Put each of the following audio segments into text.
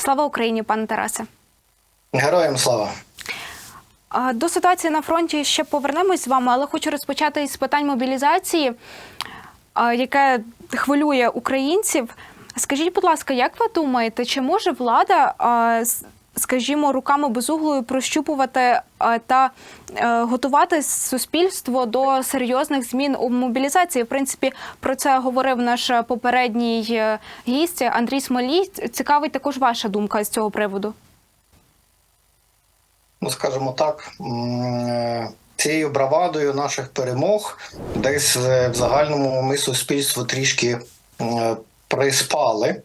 Слава Україні, пане Тарасе. Героям слава. До ситуації на фронті ще повернемось з вами, але хочу розпочати із питань мобілізації, яке хвилює українців. Скажіть, будь ласка, як ви думаєте, чи може влада, скажімо, руками безуглою прощупувати та е, готувати суспільство до серйозних змін у мобілізації? В принципі, про це говорив наш попередній е, гість Андрій Смолій. Цікавить також ваша думка з цього приводу. Ну, скажімо так, е, цією бравадою наших перемог десь е, в загальному ми суспільство трішки е, приспали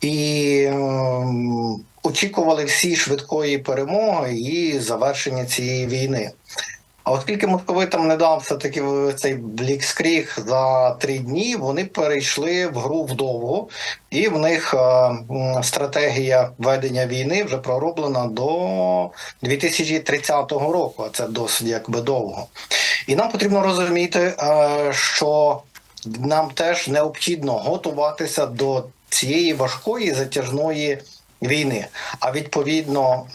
і ем, очікували всі швидкої перемоги і завершення цієї війни. А оскільки московитам не дав все-таки цей блікскріг за три дні, вони перейшли в гру вдовго, і в них е, стратегія ведення війни вже пророблена до 2030 року, а це досить якби довго. І нам потрібно розуміти, е, що нам теж необхідно готуватися до цієї важкої затяжної війни. А відповідно,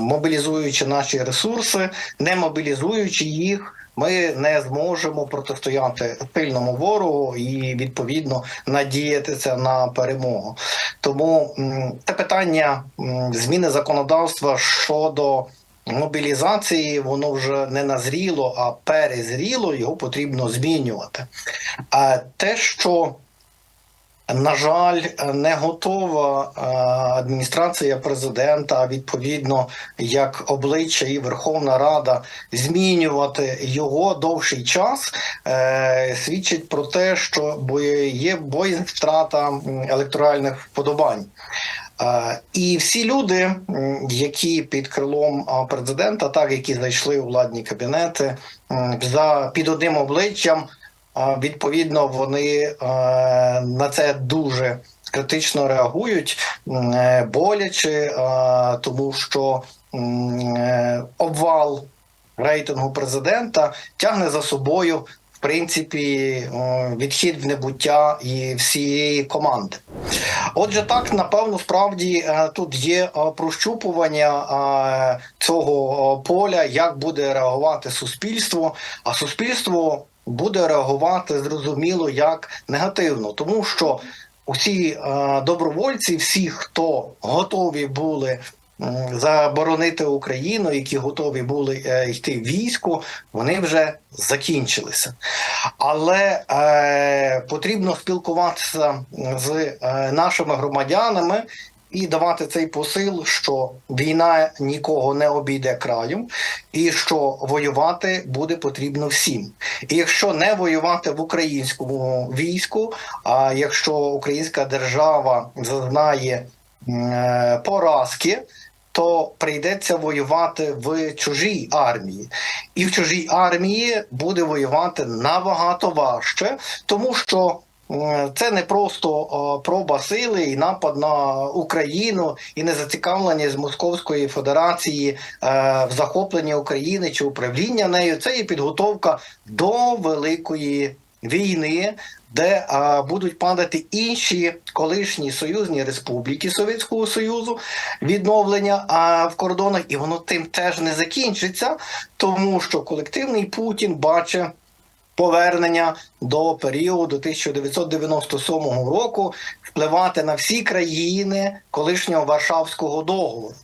мобілізуючи наші ресурси, не мобілізуючи їх. Ми не зможемо протистояти сильному ворогу і відповідно надіятися на перемогу. Тому це питання зміни законодавства щодо мобілізації, воно вже не назріло, а перезріло. Його потрібно змінювати. А те, що на жаль, не готова е, адміністрація президента, відповідно як обличчя і Верховна Рада змінювати його довший час, е, свідчить про те, що є боїзн втрата електоральних вподобань. Е, І всі люди, які під крилом президента, так які зайшли у владні кабінети, за під одним обличчям. Відповідно, вони е, на це дуже критично реагують, е, боляче, е, тому що обвал рейтингу президента тягне за собою. В принципі, відхід в небуття і всієї команди. Отже, так напевно, справді тут є прощупування цього поля, як буде реагувати суспільство, а суспільство буде реагувати зрозуміло як негативно, тому що усі е, добровольці, всі, хто готові були. Заборонити Україну, які готові були е, йти в військо, вони вже закінчилися. Але е, потрібно спілкуватися з е, нашими громадянами і давати цей посил, що війна нікого не обійде краєм, і що воювати буде потрібно всім. І якщо не воювати в українському війську, а якщо українська держава зазнає е, поразки. То прийдеться воювати в чужій армії, і в чужій армії буде воювати набагато важче, тому що це не просто е, проба сили і напад на Україну, і не зацікавлення з Московської Федерації е, в захопленні України чи управління нею. Це є підготовка до великої війни, де будуть падати інші колишні союзні республіки Совєтського Союзу відновлення в кордонах, і воно тим теж не закінчиться, тому що колективний Путін бачить. Повернення до періоду 1997 року впливати на всі країни колишнього Варшавського договору.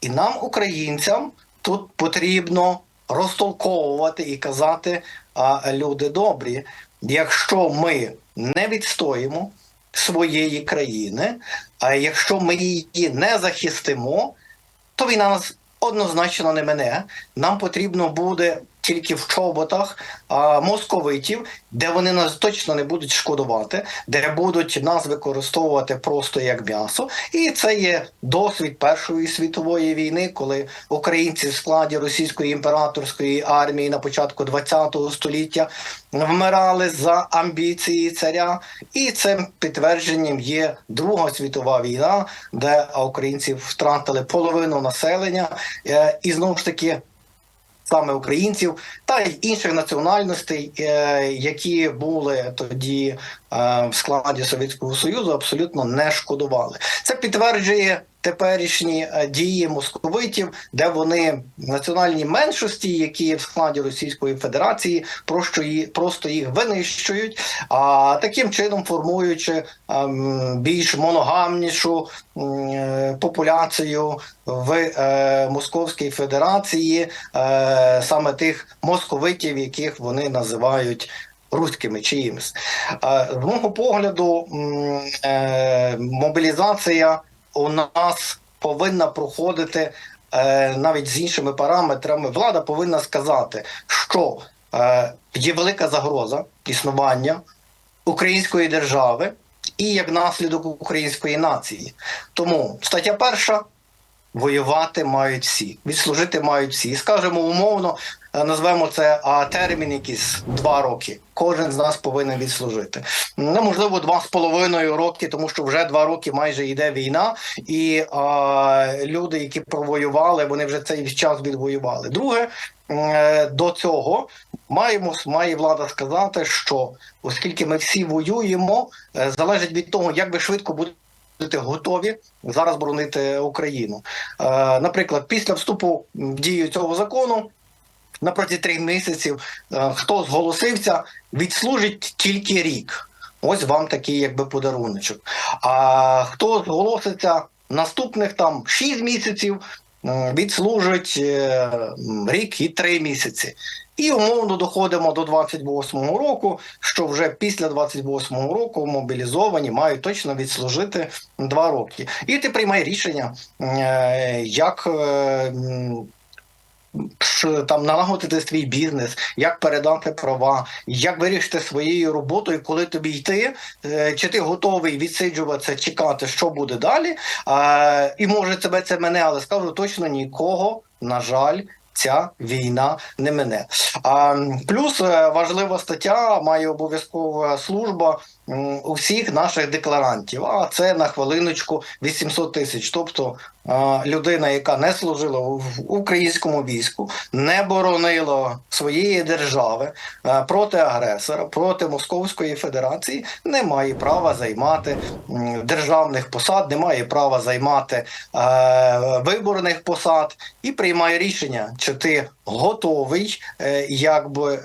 І нам, українцям, тут потрібно розтолковувати і казати, а, люди добрі, якщо ми не відстоїмо своєї країни, а якщо ми її не захистимо, то війна нас однозначно не мене. Нам потрібно буде тільки в чоботах а, московитів, де вони нас точно не будуть шкодувати, де будуть нас використовувати просто як м'ясо. І це є досвід Першої світової війни, коли українці в складі російської імператорської армії на початку ХХ століття вмирали за амбіції царя. І цим підтвердженням є Друга світова війна, де українці втратили половину населення, Е, і знову ж таки саме українців та й інших національностей, е, які були тоді в складі Совєтського Союзу, абсолютно не шкодували. Це підтверджує теперішні е, дії московитів, де вони національні меншості, які є в складі Російської Федерації, просто їх, просто їх винищують, а таким чином формуючи ем, більш моногамнішу е, популяцію в е, Московській Федерації, е, саме тих московитів, яких вони називають руськими чиїмось. Е, З мого погляду, е, мобілізація у нас повинна проходити е, навіть з іншими параметрами. Влада повинна сказати, що е, є велика загроза існування української держави і як наслідок української нації. Тому стаття перша. Воювати мають всі, відслужити мають всі. Скажемо умовно, назвемо це а, термін якийсь два роки. Кожен з нас повинен відслужити. Ну, можливо, два з половиною роки, тому що вже два роки майже йде війна, і а, люди, які провоювали, вони вже цей час відвоювали. Друге, е, до цього маємо має влада сказати, що оскільки ми всі воюємо, е, залежить від того, як би швидко буде готові зараз боронити Україну. Е, наприклад, після вступу в дію цього закону. На протязі трьох місяців е, хто зголосився, відслужить тільки рік. Ось вам такий якби подаруночок. А хто зголоситься наступних там 6 місяців, відслужить е, рік і 3 місяці. І умовно доходимо до 28-го року, що вже після 28-го року мобілізовані мають точно відслужити 2 роки. І ти приймай рішення, е, як е, там налагодити свій бізнес, як передати права, як вирішити своєю роботою, коли тобі йти, е, чи ти готовий відсиджуватися, чекати, що буде далі. І може тебе це мене, але скажу точно нікого, на жаль. Ця війна не мене. А плюс е, важлива стаття має обов'язкова служба у всіх наших декларантів. А це на хвилиночку 800 тисяч. Тобто людина, яка не служила в українському війську, не боронила своєї держави е, проти агресора, проти Московської Федерації, не має права займати державних посад, не має права займати е, виборних посад і приймає рішення, чи ти готовий, е, якби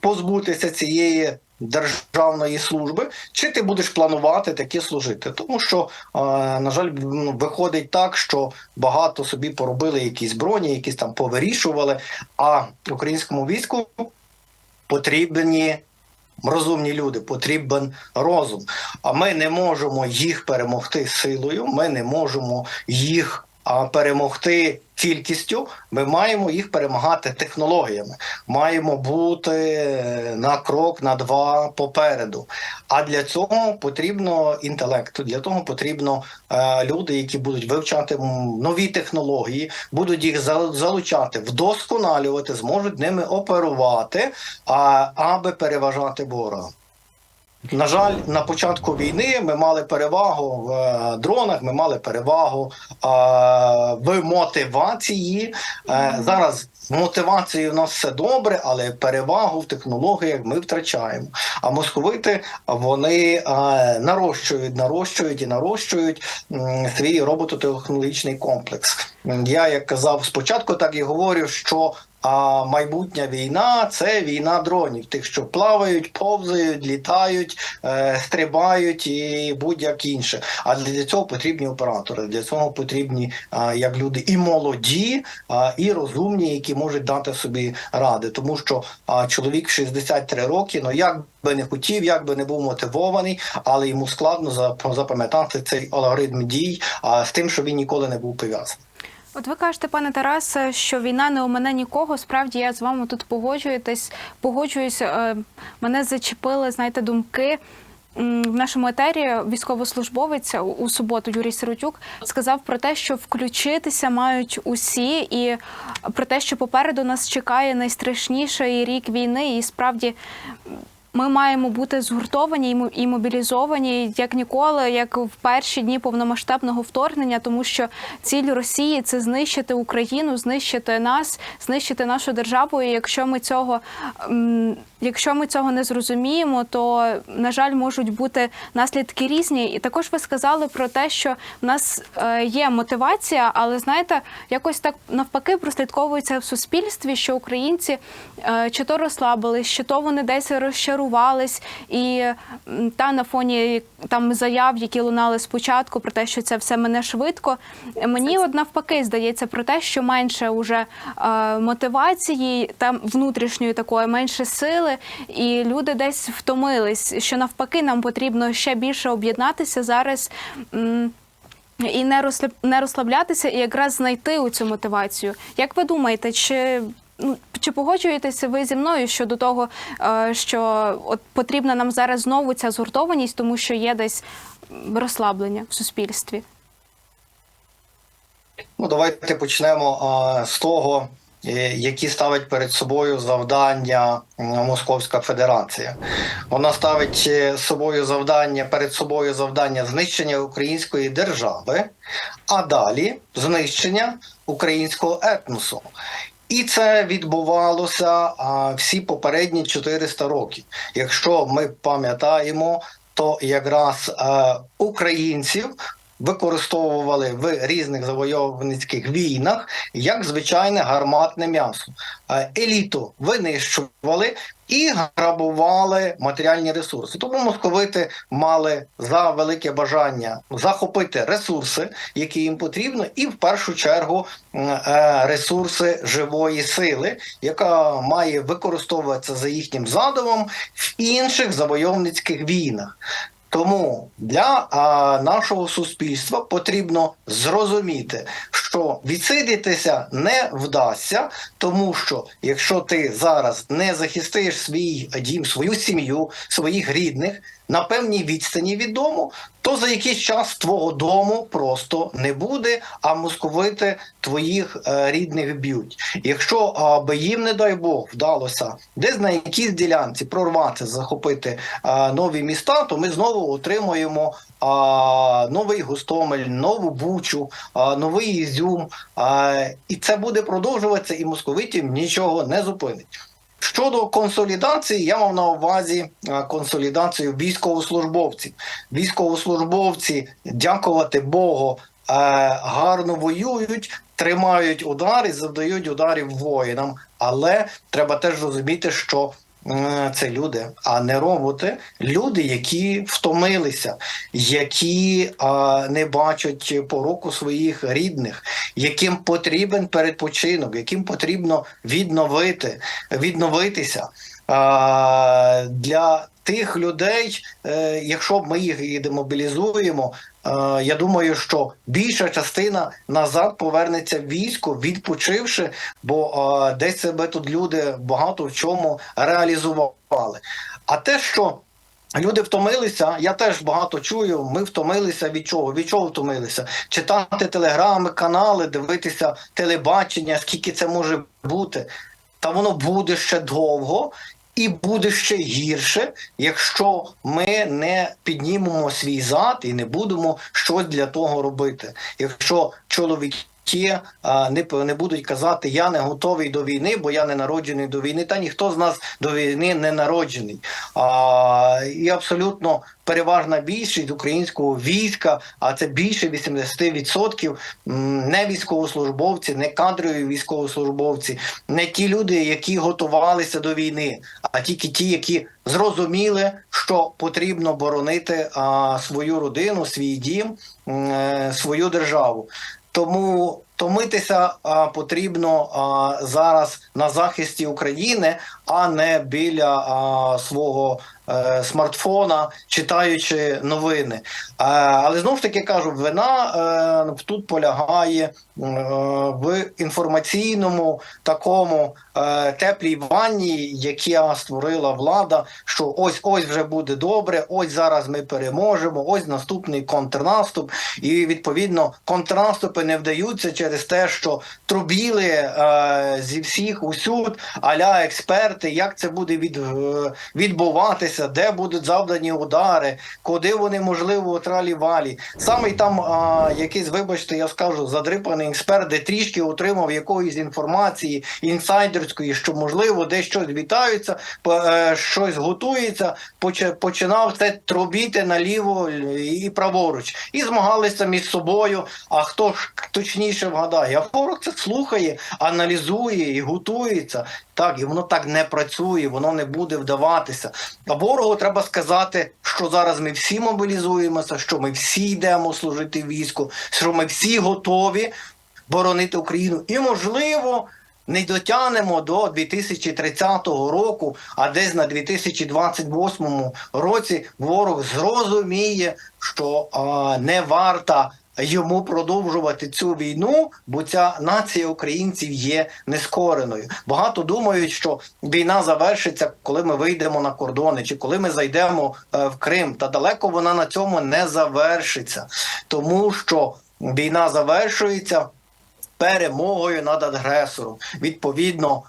позбутися цієї. Державної служби, чи ти будеш планувати таки служити? Тому що, е, на жаль, ну, виходить так, що багато собі поробили якісь броні, якісь там повирішували. А українському війську потрібні розумні люди, потрібен розум. А ми не можемо їх перемогти силою, ми не можемо їх перемогти кількістю. Ми маємо їх перемагати технологіями. Маємо бути е, на крок, на два попереду. А для цього потрібно інтелект. Для того потрібно е, люди, які будуть вивчати нові технології, будуть їх залучати, вдосконалювати, зможуть ними оперувати, а, аби переважати ворога. На жаль, на початку війни ми мали перевагу в е, дронах, ми мали перевагу е, в мотивації. Е, зараз з мотивацією у нас все добре, але перевагу в технологіях ми втрачаємо. А московити вони нарощують, нарощують і нарощують свій робототехнологічний комплекс. Я як казав спочатку, так і говорю, що а майбутня війна це війна дронів, тих, що плавають, повзають, літають, е, стрибають і будь-як інше. А для цього потрібні оператори. Для цього потрібні а, як люди і молоді, а, і розумні, які можуть дати собі ради. Тому що а, чоловік в 63 роки, ну як би не хотів, як би не був мотивований, але йому складно зап- запам'ятати цей алгоритм дій а, з тим, що він ніколи не був пов'язаний. От ви кажете, пане Тарасе, що війна не омине нікого. Справді я з вами тут погоджуєтесь, погоджуюсь. е, Мене зачепили, знаєте, думки. В нашому етері військовослужбовець у- у суботу Юрій Сиротюк сказав про те, що включитися мають усі, і про те, що попереду нас чекає найстрашніший рік війни, і справді ми маємо бути згуртовані і мобілізовані як ніколи, як в перші дні повномасштабного вторгнення, тому що ціль Росії це знищити Україну, знищити нас, знищити нашу державу. І якщо ми цього якщо ми цього не зрозуміємо, то на жаль можуть бути наслідки різні. І також ви сказали про те, що в нас е, є мотивація, але знаєте, якось так навпаки прослідковується в суспільстві, що українці е, чи то розслабились, чи то вони десь розчарувались, і та на фоні там заяв, які лунали спочатку, про те, що це все мене швидко. Мені от навпаки здається про те, що менше уже е, мотивації, там внутрішньої такої, менше сили, і люди десь втомились. Що навпаки, нам потрібно ще більше об'єднатися зараз. і не розслаблятися, і якраз знайти цю мотивацію. Як ви думаєте, чи чи погоджуєтеся ви зі мною щодо того, е, що от потрібна нам зараз знову ця згуртованість, тому що є десь розслаблення в суспільстві? Ну, давайте почнемо а, з того, е, які ставить перед собою завдання Московська Федерація. Вона ставить е, собою завдання перед собою завдання знищення української держави, а далі знищення українського етносу. І це відбувалося а, всі попередні 400 років. Якщо ми пам'ятаємо, то якраз а, українців використовували в різних завойовницьких війнах як звичайне гарматне м'ясо. Е, Еліту винищували і грабували матеріальні ресурси. Тому московити мали за велике бажання захопити ресурси, які їм потрібно, і в першу чергу е, ресурси живої сили, яка має використовуватися за їхнім задумом в інших завойовницьких війнах. Тому для а, нашого суспільства потрібно зрозуміти, що відсидітися не вдасться, тому що якщо ти зараз не захистиш свій дім, свою сім'ю, своїх рідних на певній відстані від то за якийсь час твого дому просто не буде, а московити твоїх е, рідних б'ють. Якщо а, би їм, не дай Бог, вдалося десь на якійсь ділянці прорвати, захопити а, нові міста, то ми знову отримуємо а, новий Гостомель, нову Бучу, а, новий Ізюм. А, і це буде продовжуватися, і московитів нічого не зупинить. Щодо консолідації, я мав на увазі консолідацію військовослужбовців. Військовослужбовці, дякувати Богу, е, гарно воюють, тримають удари, завдають ударів воїнам. Але треба теж розуміти, що е, це люди, а не роботи. Люди, які втомилися, які а, не бачать пороку своїх рідних, яким потрібен передпочинок, яким потрібно відновити, відновитися. Для тих людей, е, якщо ми їх і демобілізуємо, я думаю, що більша частина назад повернеться в військо, відпочивши, бо е, десь себе тут люди багато в чому реалізували. А те, що Люди втомилися, я теж багато чую. Ми втомилися від чого? Від чого втомилися? Читати телеграми, канали, дивитися телебачення, скільки це може бути. Та воно буде ще довго і буде ще гірше, якщо ми не піднімемо свій зад і не будемо щось для того робити. Якщо чоловіки а, не, не будуть казати, я не готовий до війни, бо я не народжений до війни, та ніхто з нас до війни не народжений. А, і абсолютно переважна більшість українського війська, а це більше 80%, не військовослужбовці, не кадрові військовослужбовці, не ті люди, які готувалися до війни, а тільки ті, які зрозуміли, що потрібно боронити а, свою родину, свій дім, е, свою державу. Тому томитися а, потрібно а, зараз на захисті України, а не біля а, свого е, смартфона, читаючи новини. А, але знову ж таки кажу, вина е, тут полягає е, в інформаційному такому е, теплій ванні, яка створила влада, що ось ось вже буде добре, ось зараз ми переможемо, ось наступний контрнаступ. І відповідно контрнаступи не вдаються через те, що трубіли е, зі всіх усюд, аля експерти, як це буде від, е, відбуватися, де будуть завдані удари, куди вони можливо тралі-валі. Саме там якийсь, вибачте, я скажу, задрипаний експерт, де трішки отримав якоїсь інформації інсайдерської, що можливо десь щось вітаються, е, щось готується, починав це трубіти наліво і праворуч, і змагалися між собою. А хто ж точніше вгадає? А ворог це слухає, аналізує і готується. Так, і воно так не працює, воно не буде вдаватися. А ворогу треба сказати, що зараз ми всі мобілізуємося, що ми всі йдемо служити війську, що ми всі готові боронити Україну. І, можливо, не дотягнемо до 2030 року, а десь на 2028 році ворог зрозуміє, що а, не варта йому продовжувати цю війну, бо ця нація українців є нескореною. Багато думають, що війна завершиться, коли ми вийдемо на кордони, чи коли ми зайдемо е, в Крим. Та далеко вона на цьому не завершиться, тому що війна завершується перемогою над агресором. Відповідно,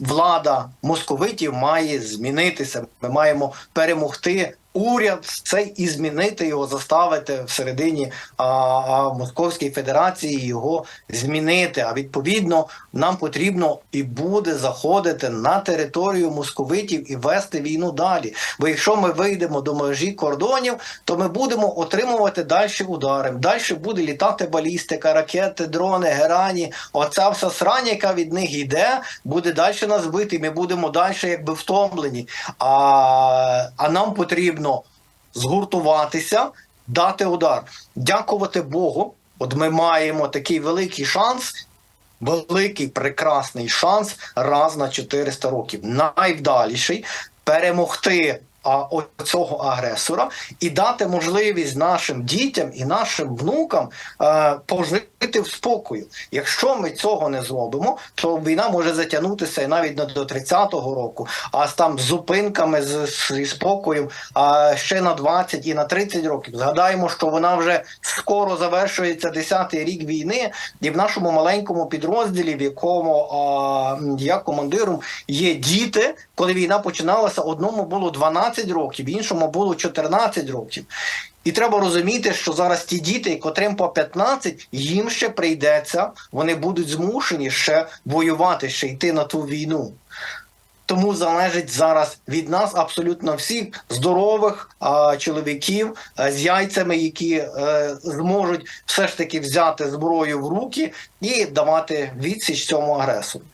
влада московитів має змінитися. Ми маємо перемогти. Уряд цей і змінити його, заставити всередині а, а, Московської Федерації його змінити. А відповідно, нам потрібно і буде заходити на територію московитів і вести війну далі. Бо якщо ми вийдемо до межі кордонів, то ми будемо отримувати далі удари. Далі буде літати балістика, ракети, дрони, герані. Оця вся срання, яка від них йде, буде далі нас бити. Ми будемо далі якби втомлені. А, а нам потрібно згуртуватися, дати удар. Дякувати Богу. От ми маємо такий великий шанс. Великий прекрасний шанс раз на 400 років. Найвдаліший перемогти а, цього агресора і дати можливість нашим дітям і нашим внукам е, пожити в спокою. Якщо ми цього не зробимо, то війна може затягнутися і навіть не до 30-го року, а з з зупинками з, зі спокоєм а ще на 20 і на 30 років. Згадаємо, що вона вже скоро завершується 10-й рік війни, і в нашому маленькому підрозділі, в якому а, я командиром є діти, коли війна починалася, одному було 12 років, іншому було 14 років. І треба розуміти, що зараз ті діти, котрим по 15, їм ще прийдеться, вони будуть змушені ще воювати, ще йти на ту війну. Тому залежить зараз від нас абсолютно всіх здорових а, чоловіків а, з яйцями, які е, зможуть все ж таки взяти зброю в руки і давати відсіч цьому агресору.